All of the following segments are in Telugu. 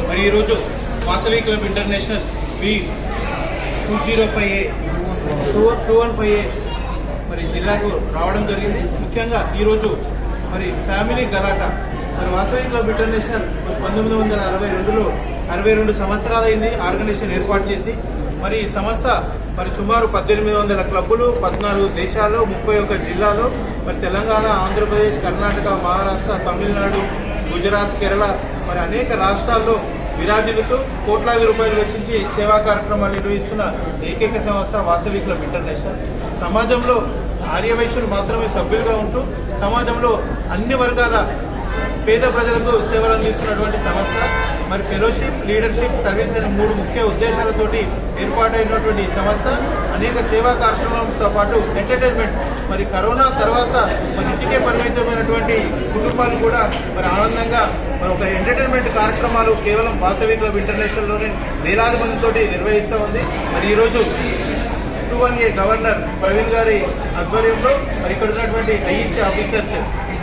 మరి ఈరోజు Vasavi club international B two zero five A two two one five A మరి జిల్లాకు రావడం జరిగింది. ముఖ్యంగా ఈరోజు మరి ఫ్యామిలీ గలాట. మరి వాసవి క్లబ్ ఇంటర్నేషనల్ పంతొమ్మిది వందల అరవై రెండులో అరవై రెండు సంవత్సరాలైంది ఆర్గనైజేషన్ ఏర్పాటు చేసి మరి ఈ సంస్థ మరి సుమారు పద్దెనిమిది వందల క్లబ్బులు పద్నాలుగు దేశాల్లో ముప్పై ఒక్క జిల్లాలో మరి తెలంగాణ ఆంధ్రప్రదేశ్ కర్ణాటక మహారాష్ట్ర తమిళనాడు గుజరాత్ కేరళ మరి అనేక రాష్ట్రాల్లో విరాజిల్లుతూ కోట్లాది రూపాయలు వెచ్చించి సేవా కార్యక్రమాలు నిర్వహిస్తున్న ఏకైక సంస్థ వాసవి క్లబ్ ఇంటర్నేషనల్. సమాజంలో ఆర్యవైశ్యులు మాత్రమే సభ్యులుగా ఉంటూ సమాజంలో అన్ని వర్గాల పేద ప్రజలకు సేవలు అందిస్తున్నటువంటి సంస్థ. మరి ఫెలోషిప్ లీడర్షిప్ సర్వీస్ అనే మూడు ముఖ్య ఉద్దేశాలతోటి ఏర్పాటైనటువంటి ఈ సంస్థ. అనేక సేవా కార్యక్రమాలతో పాటు ఎంటర్టైన్మెంట్ మరి కరోనా తర్వాత మరి ఇంటికే పరిమితమైనటువంటి కుటుంబాలు కూడా మరి ఆనందంగా మరి ఒక ఎంటర్టైన్మెంట్ కార్యక్రమాలు కేవలం వాసవి క్లబ్ ఇంటర్నేషనల్లోనే వేలాది మందితోటి నిర్వహిస్తూ ఉంది. మరి ఈరోజు two one A governor Praveen గారి ఆధ్వర్యంలో మరి ఇక్కడ ఉన్నటువంటి ఐఈసీ ఆఫీసర్స్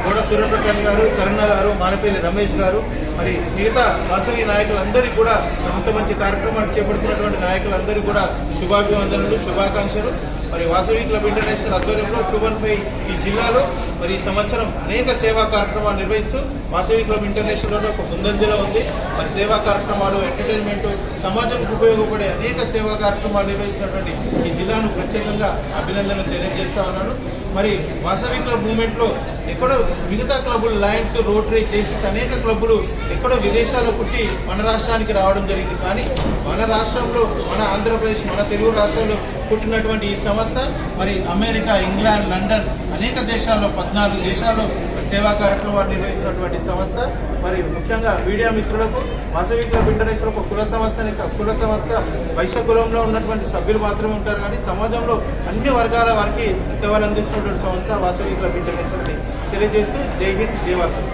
గోడ సూర్యప్రకాష్ గారు కరుణ గారు మానపల్లి రమేష్ గారు మరి మిగతా వాసవి నాయకులందరికీ కూడా అంత మంచి కార్యక్రమాలు చేపడుతున్నటువంటి నాయకులందరికీ కూడా శుభాభివందనలు శుభాకాంక్షలు. మరి వాసవి క్లబ్ ఇంటర్నేషనల్ ఆధ్వర్యంలో టూ వన్ ఫైవ్ ఈ జిల్లాలో మరి ఈ సంవత్సరం అనేక సేవా కార్యక్రమాలు నిర్వహిస్తూ వాసవి క్లబ్ ఇంటర్నేషనల్లో ఒక ముందంజలో ఉంది. మరి సేవా కార్యక్రమాలు ఎంటర్టైన్మెంట్ సమాజంకు ఉపయోగపడే అనేక సేవా కార్యక్రమాలు నిర్వహిస్తున్నటువంటి ఈ జిల్లాను ప్రత్యేకంగా అభినందనలు తెలియజేస్తా ఉన్నాను. మరి వాసవి క్లబ్ మూమెంట్లో ఎక్కడో మిగతా క్లబ్బులు లయన్స్ రోటరీ చేసి అనేక క్లబ్బులు ఎక్కడో విదేశాల్లో పుట్టి మన రాష్ట్రానికి రావడం జరిగింది. కానీ మన రాష్ట్రంలో మన ఆంధ్రప్రదేశ్ మన తెలుగు రాష్ట్రంలో పుట్టినటువంటి ఈ సంస్థ మరి అమెరికా ఇంగ్లాండ్ లండన్ అనేక దేశాల్లో పద్నాలుగు దేశాల్లో సేవా కార్యక్రమాలు నిర్వహిస్తున్నటువంటి సంస్థ. మరి ముఖ్యంగా మీడియా మిత్రులకు వాసవి క్లబ్ ఇంటర్నేషనల్ ఒక కుల సంస్థని కా- కుల సంస్థ వైశ్య కులంలో ఉన్నటువంటి సభ్యులు మాత్రమే ఉంటారు. కానీ సమాజంలో అన్ని వర్గాల వారికి సేవలు అందిస్తున్నటువంటి సంస్థ వాసవి క్లబ్ ఇంటర్నేషనల్ అని తెలియజేస్తూ జై హింద్ జై వాసవి.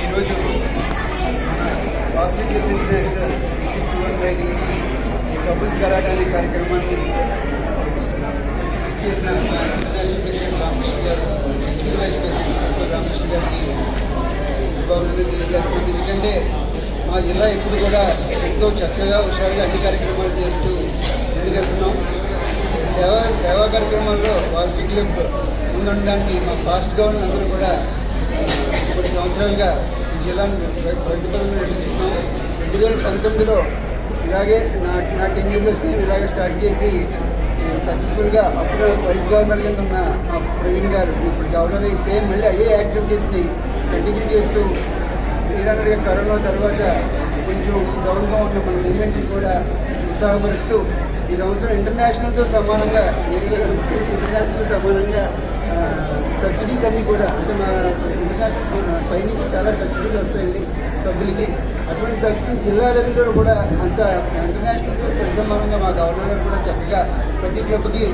ఈరోజు హాస్పిటల్ ఇంటర్నేషనల్ డిస్ట్రిక్ట్ టూర్ ఈ కార్యక్రమాన్ని చేసిన ఇంటర్నేషనల్ ప్రెసిడెంట్ రామకృష్ణ గారు ఎగ్జిక్యూటివ్ వైస్ ప్రెసిడెంట్ రామకృష్ణ గారికి బాగుంటుంది తెలియజేస్తుంది ఎందుకంటే మా జిల్లా ఇప్పుడు కూడా ఎంతో చక్కగా హుషారుగా అన్ని కార్యక్రమాలు చేస్తూ ముందుకెళ్తున్నాం సేవా సేవా కార్యక్రమాల్లో వాసవి ముందుండడానికి మా ఫాస్ట్ గవర్నర్ అందరూ కూడా కొన్ని సంవత్సరాలుగా జిల్లాను ప్ర- ప్రతిపాదన రెండు వేల పంతొమ్మిదిలో ఇలాగే నా నా టెన్యూర్లో ఇలాగే స్టార్ట్ చేసి సక్సెస్ఫుల్గా అప్పుడు వైస్ గవర్నర్ కింద ఉన్న మా ప్రవీణ్ గారు ఇప్పుడు గవర్నర్ అయ్యి సేమ్ మళ్ళీ అదే యాక్టివిటీస్ని కంటిన్యూ చేస్తూ మీరన్నట్టుగా కరోనా తర్వాత కొంచెం డౌన్గా ఉన్న మన మూమెంట్ని కూడా ఉత్సాహపరుస్తూ ఈ సంవత్సరం ఇంటర్నేషనల్తో సమానంగా ఇంటర్నేషనల్తో సమానంగా సబ్సిడీస్ అన్నీ కూడా అంటే మా ఇంటర్నేషనల్ పైనుంచి చాలా సబ్సిడీలు వస్తాయండి. సభ్యులకి. అటువంటి సబ్సిడీ జిల్లా లెవెల్లో కూడా అంత ఇంటర్నేషనల్తో సరిసమానంగా మా గవర్నర్ కూడా చక్కగా ప్రతి క్లబ్కి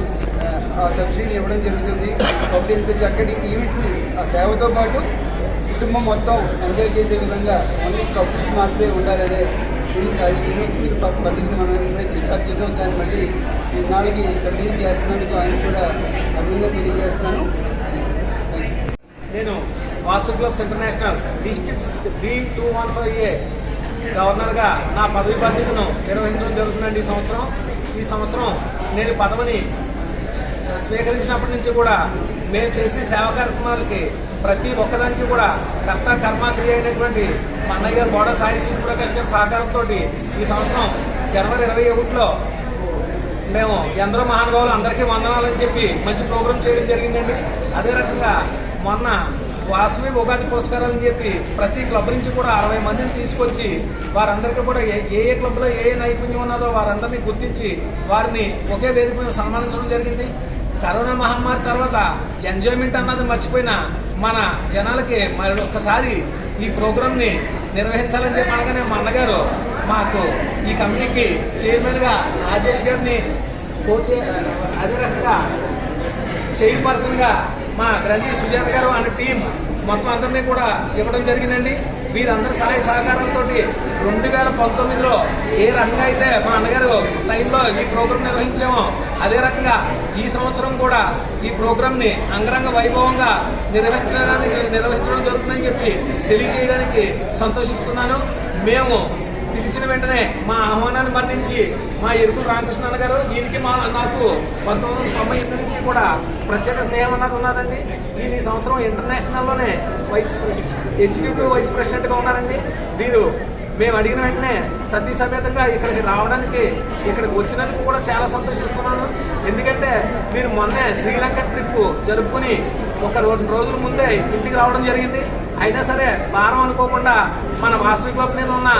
ఆ, సబ్సిడీలు ఇవ్వడం జరుగుతుంది. కాబట్టి ఇంత చక్కటి ఈవెంట్ని ఆ సేవతో పాటు కుటుంబం మొత్తం ఎంజాయ్ చేసే విధంగా ఓన్లీ కపుల్స్ మాత్రమే ఉండాలనే యూనివర్సిటీ పద్ధతిని మనం ఎప్పుడైతే స్టార్ట్ చేసాం దాన్ని మళ్ళీ ఇన్నాళ్ళకి నాలుగు కంటిన్యూ చేస్తున్నందుకు ఆయన కూడా అభినందన తెలియజేస్తున్నాను. నేను clubs international. District B two one five A. గవర్నర్గా నా పదవి బాధ్యతను నిర్వహించడం జరుగుతుందండి ఈ సంవత్సరం. ఈ సంవత్సరం నేను పదవిని స్వీకరించినప్పటి నుంచి కూడా మేము చేసే సేవా కార్యక్రమాలకి ప్రతి ఒక్కదానికి కూడా కర్త కర్మాక్రియ అయినటువంటి మా అన్నయ్య గారు బోడ సాయి సూర్యప్రకాష్ గారి సహకారంతో ఈ సంవత్సరం జనవరి ఇరవై ఒకటిలో మేము ఎందరో మహానుభావులు అందరికీ వందనాలని చెప్పి మంచి ప్రోగ్రాం చేయడం జరిగిందండి. అదే రకంగా మొన్న వాసవి ఉగాది పురస్కారాలని చెప్పి ప్రతి క్లబ్ నుంచి కూడా అరవై మందిని తీసుకొచ్చి వారందరికీ కూడా ఏ ఏ క్లబ్లో ఏ ఏ నైపుణ్యం ఉన్నదో వారందరినీ గుర్తించి వారిని ఒకే వేదిక మీద సన్మానించడం జరిగింది. కరోనా మహమ్మారి తర్వాత ఎంజాయ్మెంట్ అన్నది మర్చిపోయిన మన జనాలకి మరి ఒక్కసారి ఈ ప్రోగ్రామ్ని నిర్వహించాలని చెప్పి అనగానే మా అన్నగారు మాకు ఈ కమిటీకి చైర్మన్గా రాజేష్ గారిని కోచే అదే రకంగా చైర్పర్సన్గా మా గ్రంథి సుజాత గారు అనే టీం మొత్తం అందరినీ కూడా ఇవ్వడం జరిగిందండి. వీరందరి సహాయ సహకారంతో రెండు వేల పంతొమ్మిదిలో ఏ రకంగా అయితే మా అన్నగారు టైంలో ఈ ప్రోగ్రాం నిర్వహించామో అదే రకంగా ఈ సంవత్సరం కూడా ఈ ప్రోగ్రామ్ని అంగరంగ వైభవంగా నిర్వహించడానికి నిర్వహించడం జరుగుతుందని చెప్పి తెలియజేయడానికి సంతోషిస్తున్నాను. మేము పిలిచిన వెంటనే మా ఆహ్వానాన్ని మన్నించి మా ఎరుకు రామకృష్ణ గారు దీనికి మా నాకు పంతొమ్మిది వందల తొంభై ఎనిమిది నుంచి కూడా ప్రత్యేక స్నేహం అన్నది ఉన్నదండి. ఈయన ఈ సంవత్సరం ఇంటర్నేషనల్లోనే వైస్ ఎగ్జిక్యూటివ్ వైస్ ప్రెసిడెంట్గా ఉన్నారండి. వీరు మేము అడిగిన వెంటనే సతీ సమేతంగా ఇక్కడికి రావడానికి ఇక్కడికి వచ్చినందుకు కూడా చాలా సంతోషిస్తున్నాను. ఎందుకంటే మీరు మొన్నే శ్రీలంక ట్రిప్ జరుపుకుని ఒక రెండు రోజుల ముందే ఇంటికి రావడం జరిగింది. అయినా సరే భారం అనుకోకుండా మన వాసవి క్లబ్ మీద ఉన్న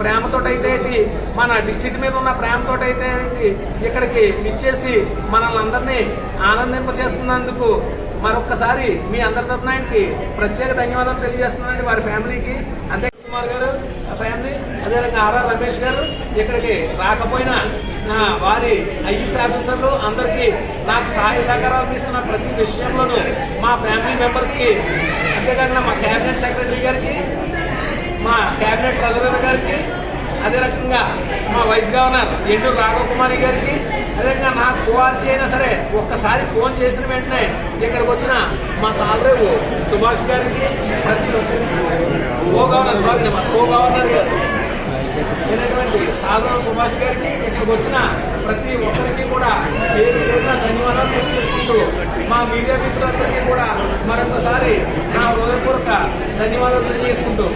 ప్రేమతోటైతే ఏంటి? మన డిస్ట్రిక్ట్ మీద ఉన్న ప్రేమతోటైతే ఏంటి? ఇక్కడికి ఇచ్చేసి మనల్ని అందరినీ ఆనందింపజేస్తున్నందుకు మరొక్కసారి మీ అందరి తరఫున ఆయనకి ప్రత్యేక ధన్యవాదాలు తెలియజేస్తున్నానండి వారి ఫ్యామిలీకి. అంతే కుమార్ గారు ఆ ఫ్యామిలీ అదేవిధంగా ఆర్ఆర్ రమేష్ గారు ఇక్కడికి రాకపోయినా నా వారి ఐఎస్ ఆఫీసర్లు అందరికీ నాకు సహాయ సహకారాలు ఇస్తున్న ప్రతి విషయంలోనూ మా ఫ్యామిలీ మెంబర్స్కి అంతేకాకుండా మా క్యాబినెట్ సెక్రటరీ గారికి మా క్యాబినెట్ ట్రెజరర్ గారికి అదే రకంగా మా వైస్ గవర్నర్ ఎండూరు రాఘవ కుమారి గారికి అదేవిధంగా నా కోఆర్సీ అయినా సరే ఒక్కసారి ఫోన్ చేసిన వెంటనే ఇక్కడికి వచ్చిన మా తాలరేవు సుభాష్ గారికి ప్రతి కో గవర్నర్ సారీ మా కో గవర్నర్ గారు అయినటువంటి తాలరేవు సుభాష్ గారికి ఇక్కడికి వచ్చిన ప్రతి ఒక్కరికి కూడా పేరు పేరున ధన్యవాదాలు తెలియజేసుకుంటూ మా మీడియా మిత్రులందరికీ కూడా మరొకసారి నా హృదయపూర్వక ధన్యవాదాలు తెలియజేసుకుంటూ